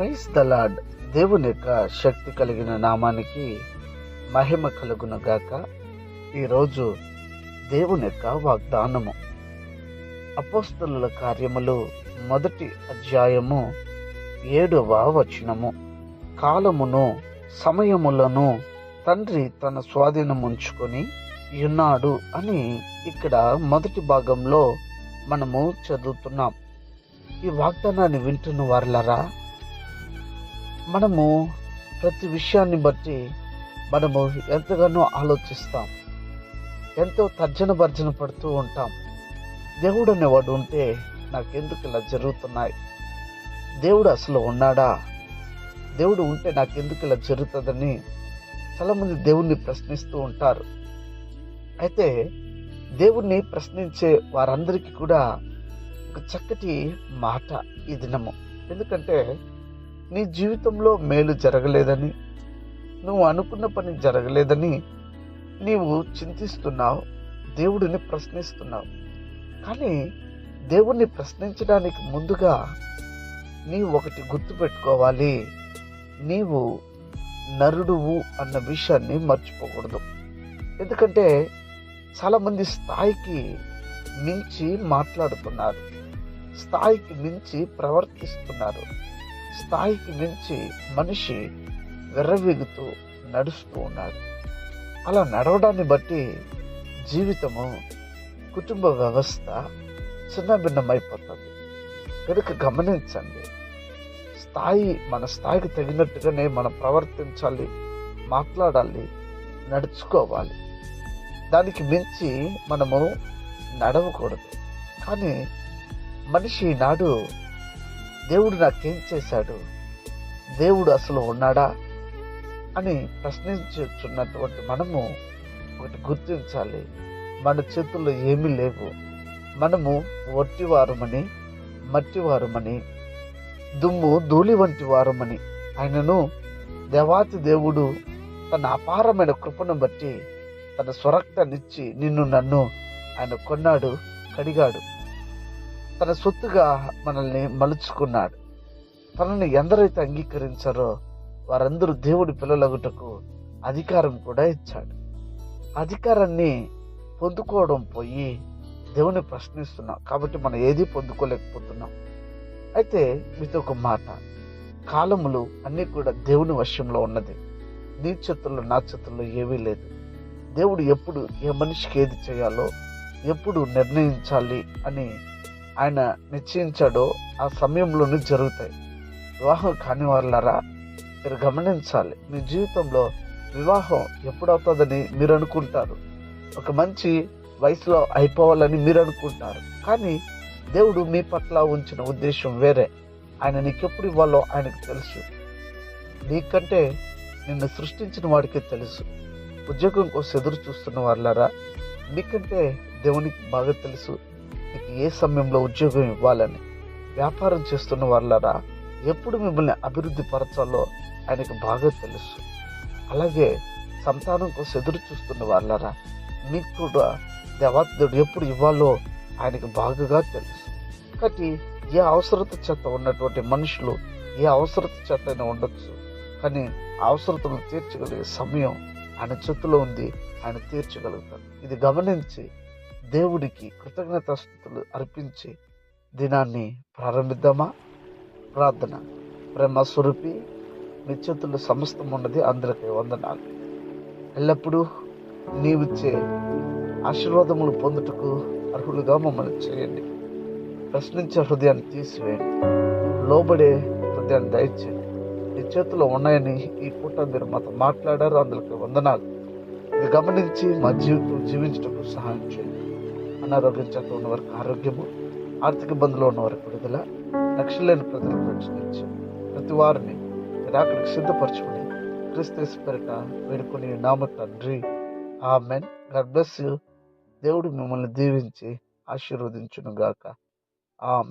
Praise the lord. దేవుని యొక్క శక్తి కలిగిన నామానికి మహిమ కలుగును గాక ఈరోజు దేవుని యొక్క వాగ్దానము. అపోస్తుల కార్యములు మొదటి అధ్యాయము ఏడవ వచనము. కాలమును సమయములను తండ్రి తన స్వాధీనముంచుకొని ఉన్నాడు అని ఇక్కడ మొదటి భాగంలో మనము చదువుతున్నాం. ఈ వాగ్దానాన్ని వింటున్న వారులరా మనము ప్రతి విషయాన్ని బట్టి మనము ఎంతగానో ఆలోచిస్తాం. ఎంతో తర్జన భర్జన పడుతూ ఉంటాం. దేవుడు అనేవాడు ఉంటే నాకెందుకు ఇలా జరుగుతున్నాయి? దేవుడు అసలు ఉన్నాడా? దేవుడు ఉంటే నాకెందుకు ఇలా జరుగుతుందని చాలామంది దేవుణ్ణి ప్రశ్నిస్తూ ఉంటారు. అయితే దేవుణ్ణి ప్రశ్నించే వారందరికీ కూడా ఒక చక్కటి మాట ఈ దినము. ఎందుకంటే నీ జీవితంలో మేలు జరగలేదని నువ్వు అనుకున్న పని జరగలేదని నీవు చింతిస్తున్నావు దేవుడిని ప్రశ్నిస్తున్నావు. కానీ దేవుణ్ణి ప్రశ్నించడానికి ముందుగా నీవు ఒకటి గుర్తుపెట్టుకోవాలి నీవు నరుడువు అన్న విషయాన్ని మర్చిపోకూడదు. ఎందుకంటే చాలామంది స్థాయికి మించి మాట్లాడుతున్నారు. స్థాయికి మించి ప్రవర్తిస్తున్నారు. స్థాయికి మించి మనిషి విర్రవీగుతూ నడుస్తూ ఉన్నాడు. అలా నడవడాన్ని బట్టి జీవితము కుటుంబ వ్యవస్థ చిన్నభిన్నమైపోతుంది కనుక గమనించండి స్థాయి మన స్థాయికి తగినట్టుగానే మనం ప్రవర్తించాలి మాట్లాడాలి నడుచుకోవాలి. దానికి మించి మనము నడవకూడదు. కానీ మనిషి నాడు దేవుడు నాకేం చేశాడు? దేవుడు అసలు ఉన్నాడా? అని ప్రశ్నించున్నటువంటి మనము ఒకటి గుర్తించాలి. మన చేతుల్లో ఏమీ లేవు. మనము వట్టివారమని మట్టివారమని దుమ్ము ధూళి వంటి వారమని ఆయనను దేవాతి దేవుడు తన అపారమైన కృపను బట్టి తన స్వరక్తాన్నిచ్చి నిన్ను నన్ను ఆయన కొన్నాడు కడిగాడు. తన సొత్తుగా మనల్ని మలుచుకున్నాడు. తనని ఎందరైతే అంగీకరించారో వారందరూ దేవుడి పిల్లలగుటకు అధికారం కూడా ఇచ్చాడు. అధికారాన్ని పొందుకోవడం పోయి దేవుని ప్రశ్నిస్తున్నాం. కాబట్టి మనం ఏది పొందుకోలేకపోతున్నాం. అయితే మీతో ఒక మాట. కాలములు అన్నీ కూడా దేవుని వశంలో ఉన్నది. నీ చేతుల్లో నా చేతుల్లో ఏమీ లేదు. దేవుడు ఎప్పుడు ఏ మనిషికి ఏది చేయాలో ఎప్పుడు నిర్ణయించాలి అని ఆయన నిశ్చయించాడో ఆ సమయంలోనే జరుగుతాయి. వివాహం కాని వాళ్ళరా మీరు గమనించాలి మీ జీవితంలో వివాహం ఎప్పుడవుతుందని మీరు అనుకుంటారు. ఒక మంచి వయసులో అయిపోవాలని మీరు అనుకుంటారు. కానీ దేవుడు మీ పట్ల ఉంచిన ఉద్దేశం వేరే. ఆయన నీకెప్పుడు ఇవ్వాలో ఆయనకు తెలుసు. నీకంటే నిన్ను సృష్టించిన వాడికి తెలుసు. ఉద్యోగం కోసం ఎదురు చూస్తున్న వాళ్ళరా మీకంటే దేవునికి బాగా తెలుసు. మీకు ఏ సమయంలో ఉద్యోగం ఇవ్వాలని వ్యాపారం చేస్తున్న వాళ్ళరా ఎప్పుడు మిమ్మల్ని అభివృద్ధి పరచాలో ఆయనకు బాగా తెలుసు. అలాగే సంతానం కోసం ఎదురు చూస్తున్న వాళ్ళరా మీకు కూడా దేవాత్ముడు ఎప్పుడు ఇవ్వాలో ఆయనకు బాగా తెలుసు. కాబట్టి ఏ అవసరత చేత ఉన్నటువంటి మనుషులు ఏ అవసరత చేత అయినా ఉండొచ్చు. కానీ అవసరతను తీర్చగలిగే సమయం ఆయన చేతిలో ఉంది ఆయన తీర్చగలుగుతారు ఇది గమనించి దేవుడికి కృతజ్ఞతాస్థుతులు అర్పించి దినాన్ని ప్రారంభిద్దామా? ప్రార్థన. ప్రేమ స్వరూపి మీ చేతుల్లో సమస్తం ఉన్నది అందరికీ వందనాలు. ఎల్లప్పుడూ నీవిచ్చే ఆశీర్వాదములు పొందుటకు అర్హులుగా మమ్మల్ని చేయండి. ప్రశ్నించే హృదయాన్ని తీసివేయండి. లోబడే హృదయాన్ని దయచేయండి. నీ చేతిలో ఉన్నాయని ఈ పూట మీరు మాతో మాట్లాడారు. అందులోకి వందనాలు. ఇది గమనించి మా జీవితం జీవించటకు సహాయం చేయండి. అనారోగ్యం చేత ఉన్న వారికి ఆరోగ్యము ఆర్థిక ఇబ్బందులు ఉన్న వారికి విడుదల లక్ష్యలేని ప్రజలకు రక్షించి ప్రతి వారిని రాకడికి సిద్ధపరచుకుని క్రిస్తు పేరిట వేడుకొని నామ తండ్రి. ఆ మెన్ గాడ్ బ్లెస్ యూ. దేవుడు మిమ్మల్ని దీవించి ఆశీర్వదించును గాక ఆ